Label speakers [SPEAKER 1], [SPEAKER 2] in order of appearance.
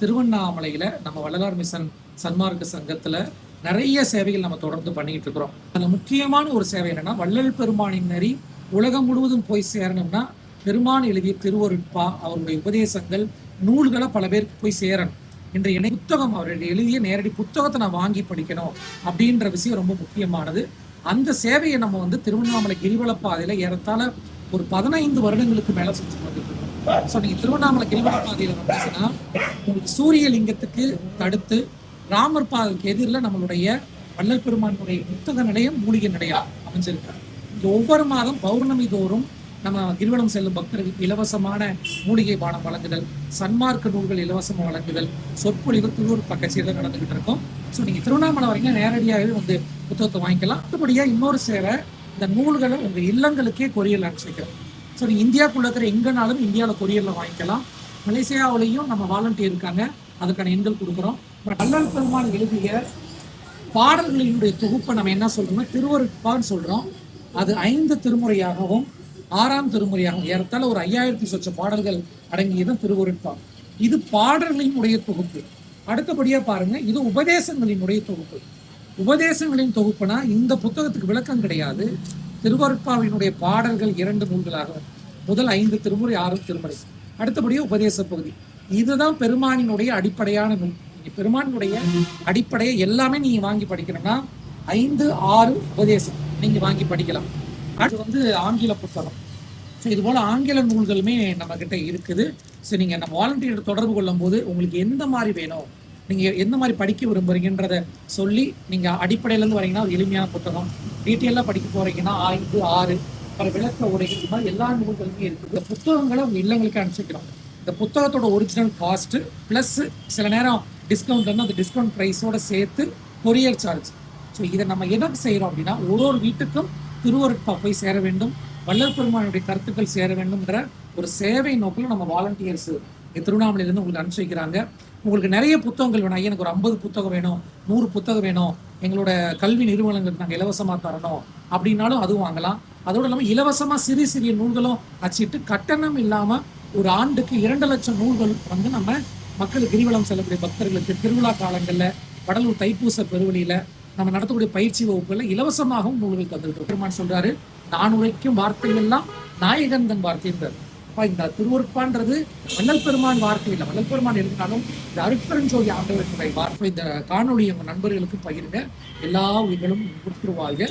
[SPEAKER 1] திருவண்ணாமலையில நம்ம வள்ளலார் மிஷன் சன்மார்க்க சங்கத்துல நிறைய சேவைகள் நம்ம தொடர்ந்து பண்ணிக்கிட்டு இருக்கிறோம். அதுல முக்கியமான ஒரு சேவை என்னன்னா வள்ளல் பெருமானின் நெறி உலகம் முழுவதும் போய் சேரணும்னா பெருமான் எழுதிய திருவருட்பா அவருடைய உபதேசங்கள் நூல்களை பல பேருக்கு போய் சேரணும். இன்றைய இணை புத்தகம் அவருடைய எழுதிய நேரடி புத்தகத்தை நான் வாங்கி படிக்கணும் அப்படின்ற விஷயம் ரொம்ப முக்கியமானது. அந்த சேவையை நம்ம வந்து திருவண்ணாமலை கிரிவல ஏறத்தாழ ஒரு பதினைந்து வருடங்களுக்கு மேல செஞ்சு வந்துட்டு ஸோ நீங்க திருவண்ணாமலை கிரிவல பாதையில வந்தீங்கன்னா உங்களுக்கு சூரிய லிங்கத்துக்கு தடுத்து ராமர் பாதைக்கு எதிரில் நம்மளுடைய வள்ளல் பெருமானுடைய புத்தக நிலையம் மூலிகை நிலையம் அமைஞ்சிருக்கு இங்க ஒவ்வொரு மாதம் பௌர்ணமி தோறும் நம்ம கிரிவலம் செல்லும் பக்தர்களுக்கு இலவசமான மூலிகை பானம் வழங்குதல் சன்மார்க்க நூல்கள் இலவசமாக வழங்குதல் சொற்பொழிவு திருவூர் கச்சேரியில் நடந்துகிட்டு இருக்கும். ஸோ நீங்கள் திருவண்ணாமலை வரைக்கும் நேரடியாகவே வந்து புத்தகத்தை வாங்கிக்கலாம். அடுத்தபடியாக இன்னொரு சேவை இந்த நூல்களை உங்கள் இல்லங்களுக்கே கொரியரில் அனுப்பிச்சிக்கிறோம் ஸோ நீங்கள் இந்தியாவுக்குள்ள இருக்கிற எங்கேனாலும் இந்தியாவில் கொரியரில் வாங்கிக்கலாம். மலேசியாவிலையும் நம்ம வாலண்டியர் இருக்காங்க. அதுக்கான எண்கள் கொடுக்குறோம். அப்புறம் வள்ளல் பெருமான் எழுதிய பாடல்களினுடைய தொகுப்பை நம்ம என்ன சொல்றோம்னா திருவருட்பான்னு சொல்றோம். அது ஐந்து திருமுறையாகவும் ஆறாம் திருமுறையாகவும் ஏறத்தாழ ஒரு ஐயாயிரத்தி சொச்ச பாடல்கள் அடங்கியதும் திருவருட்பா. இது பாடல்களினுடைய தொகுப்பு. அடுத்தபடியா பாருங்க இது உபதேசங்களினுடைய தொகுப்பு. உபதேசங்களின் தொகுப்புனா இந்த புத்தகத்துக்கு விளக்கம் கிடையாது. திருவருட்பாவினுடைய பாடல்கள் இரண்டு நூல்களாக முதல் ஐந்து திருமுறை ஆறு திருமுறை. அடுத்தபடியே உபதேச பகுதி. இதுதான் பெருமானினுடைய அடிப்படையான நூல். பெருமானுடைய அடிப்படையை எல்லாமே நீங்க வாங்கி படிக்கணும்னா ஐந்து ஆறு உபதேசம் நீங்க வாங்கி படிக்கலாம். அது வந்து ஆங்கில புத்தகம். ஸோ இது போல ஆங்கில நூல்களுமே நம்ம கிட்ட இருக்குது. ஸோ நீங்க நம்ம வாலண்டியர் தொடர்பு கொள்ளும் போது உங்களுக்கு எந்த மாதிரி வேணும்? நீங்க எந்த மாதிரி படிக்க விரும்புறீங்கன்றத சொல்லி நீங்க அடிப்படையில இருந்து வரீங்கன்னா ஒரு எளிமையான புத்தகம். டீட்டெயிலாக படிக்க போறீங்கன்னா ஐந்து ஆறு அப்புறம் விளக்க உரைகள் இது மாதிரி எல்லா நூல்களுமே இருக்குது. இந்த புத்தகங்களை உங்க இல்லங்களுக்கு அனுப்பிச்சிக்கிறோம். இந்த புத்தகத்தோட ஒரிஜினல் காஸ்ட் ப்ளஸ் சில நேரம் டிஸ்கவுண்ட் வந்து அந்த டிஸ்கவுண்ட் ப்ரைஸோட சேர்த்து கொரியர் சார்ஜ் ஸோ இதை நம்ம எதற்கு செய்கிறோம் அப்படின்னா ஒரு ஒரு வீட்டுக்கும் திருவருட்பா போய் சேர வேண்டும் வள்ளல் பெருமானுடைய கருத்துக்கள் சேர வேண்டும்ன்ற ஒரு சேவை நோக்கில் நம்ம வாலண்டியர்ஸ் திருவண்ணாமலையிலேருந்து உங்களுக்கு அனுப்பிச்சு வைக்கிறாங்க. உங்களுக்கு நிறைய புத்தகங்கள் வேணும். எனக்கு ஒரு ஐம்பது புத்தகம் வேணும் நூறு புத்தகம் வேணும். எங்களோட கல்வி நிறுவனங்களுக்கு நாங்கள் இலவசமாக தரணும் அப்படின்னாலும் அதுவும் வாங்கலாம். அதோடு இல்லாமல் இலவசமாக சிறிய சிறிய நூல்களும் அச்சிட்டு கட்டணம் இல்லாமல் ஒரு ஆண்டுக்கு இரண்டு லட்சம் நூல்கள் வந்து நம்ம மக்கள் கிரிவலம் செல்லக்கூடிய பக்தர்களுக்கு திருவிழா காலங்களில் வடலூர் தைப்பூச பெருவழியில நம்ம நடத்தக்கூடிய பயிற்சி வகுப்புகளில் இலவசமாகவும் நூல்கள் தந்துட்டு பெருமான் சொல்றாரு நான் உரைக்கும் வார்த்தைகள்லாம் நாயகந்தன் நாயகன் தன் வார்த்தைன்றார். அப்ப இந்த திருவருட்பான்றது வள்ளல் பெருமான் வார்த்தை இல்லை. வள்ளல் பெருமான் இருந்தாலும் இந்த அருட்பெருஞ்சோதி ஆண்டவர்களுடைய வார்த்தை இந்த காணொளி எங்கள் நண்பர்களுக்கு பகிருங்க. எல்லா உயிர்களும் உற்றுவாழ்க